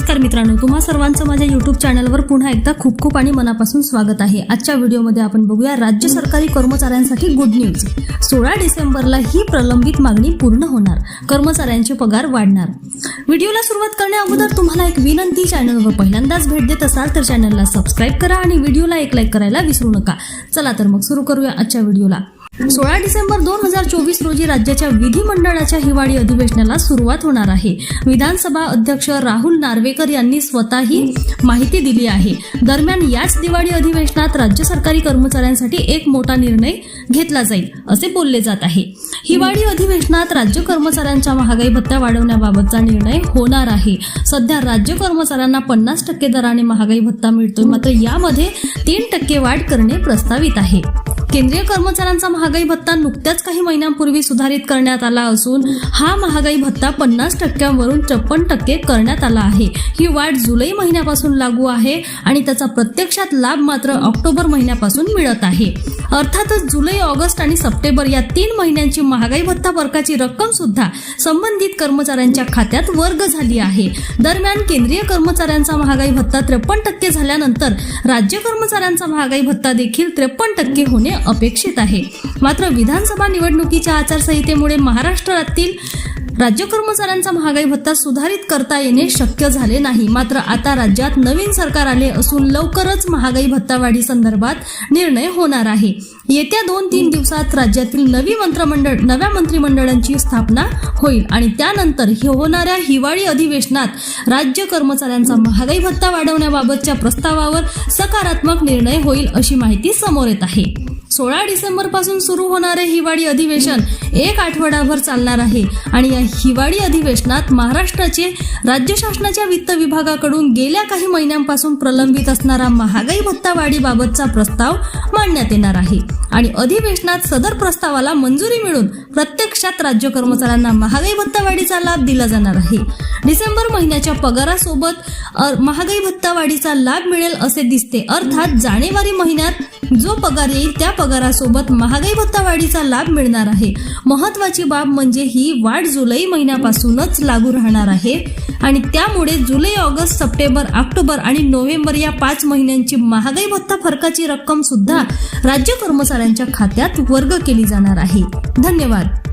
मित्रांनो तुम्हा सर्वांचं माझ्या युट्यूब चॅनलवर पुन्हा एकदा खूप खूप आणि मनापासून स्वागत आहे. आजच्या व्हिडिओमध्ये आपण बघूया राज्य सरकारी कर्मचाऱ्यांसाठी गुड न्यूज सोळा डिसेंबरला ही प्रलंबित मागणी पूर्ण होणार. कर्मचाऱ्यांचे पगार वाढणार. व्हिडिओला सुरुवात करण्या अगोदर तुम्हाला एक विनंती चॅनलवर पहिल्यांदाच भेट देत असाल तर चॅनलला सबस्क्राईब करा आणि व्हिडिओला एक लाईक करायला विसरू नका. चला तर मग सुरू करूया आजच्या व्हिडिओला. सोळा डिसेंबर दोन हजार चोवीस रोजी राज्याच्या विधिमंडळाच्या हिवाळी अधिवेशनाला सुरुवात होणार आहे. विधानसभा अध्यक्ष राहुल नार्वेकर यांनी स्वतःही माहिती दिली आहे. दरम्यान याच दिवाळी अधिवेशनात राज्य सरकारी कर्मचाऱ्यांसाठी एक मोठा निर्णय घेतला जाईल असे बोलले जात आहे. हिवाळी अधिवेशनात राज्य कर्मचाऱ्यांच्या महागाई भत्ता वाढवण्याबाबतचा निर्णय होणार आहे. सध्या राज्य कर्मचाऱ्यांना पन्नास टक्के दराने महागाई भत्ता मिळतोय मात्र यामध्ये तीन टक्के वाढ करणे प्रस्तावित आहे. केंद्रीय कर्मचाऱ्यांचा महागाई भत्ता नुकत्याच काही महिन्यांपूर्वी सुधारित करण्यात आला असून हा महागाई भत्ता पन्नास टक्क्यांवरून त्रेपन्न टक्के करण्यात आला आहे. ही वाढ जुलै महिन्यापासून लागू आहे आणि त्याचा प्रत्यक्षात लाभ मात्र ऑक्टोबर महिन्यापासून मिळत आहे. अर्थातच जुलै ऑगस्ट आणि सप्टेंबर या तीन महिन्यांची महागाई भत्ता फरकाची रक्कम सुद्धा संबंधित कर्मचाऱ्यांच्या खात्यात वर्ग झाली आहे. दरम्यान केंद्रीय कर्मचाऱ्यांचा महागाई भत्ता त्रेपन्न टक्के झाल्यानंतर राज्य कर्मचाऱ्यांचा महागाई भत्ता देखील त्रेपन्न टक्के होणे अपेक्षित आहे. मात्र विधानसभा निवडणुकीच्या आचारसंहितेमुळे महाराष्ट्रातील राज्य कर्मचाऱ्यांचा महागाई भत्ता सुधारित करता येणे शक्य झाले नाही. मात्र आता राज्यात नवीन सरकार आले असून लवकरच महागाई भत्ता वाढी संदर्भात निर्णय होणार आहे. येत्या दोन तीन दिवसात राज्यातील नवी मंत्रिमंडळ नव्या मंत्रिमंडळांची स्थापना होईल आणि त्यानंतर हे होणाऱ्या हिवाळी अधिवेशनात राज्य कर्मचाऱ्यांचा महागाई भत्ता वाढवण्याबाबतच्या प्रस्तावावर सकारात्मक निर्णय होईल अशी माहिती समोर येत आहे. सोळा डिसेंबरपासून सुरू होणारे हिवाळी अधिवेशन एक आठवडाभर चालणार आहे. आणि या हिवाळी अधिवेशनात महाराष्ट्राचे राज्य शासनाच्या वित्त विभागाकडून गेल्या काही महिन्यांपासून प्रलंबित असणारा महागाई भत्ता वाढीबाबतचा प्रस्ताव मांडण्यात येणार आहे. आणि अधिवेशनात सदर प्रस्तावाला मंजुरी मिळून प्रत्यक्षात राज्य कर्मचाऱ्यांना महागाई भत्ता वाढीचा लाभ दिला जाणार आहे. डिसेंबर महिन्याच्या पगारासोबत महागाई भत्ता वाढीचा लाभ मिळेल असे दिसते. अर्थात जानेवारी महिन्यात जो पगार येईल त्या पगारासोबत महागाई भत्ता वाढीचा लाभ मिळणार आहे. महत्वाची बाब म्हणजे ही वाढ जुलै महिन्यापासूनच लागू राहणार आहे. आणि त्यामुळे जुलै ऑगस्ट सप्टेंबर ऑक्टोबर आणि नोव्हेंबर या पाच महिन्यांची महागाई भत्ता फरकाची रक्कम सुद्धा राज्य कर्मचाऱ्यांच्या खात्यात वर्ग केली जाणार आहे. धन्यवाद.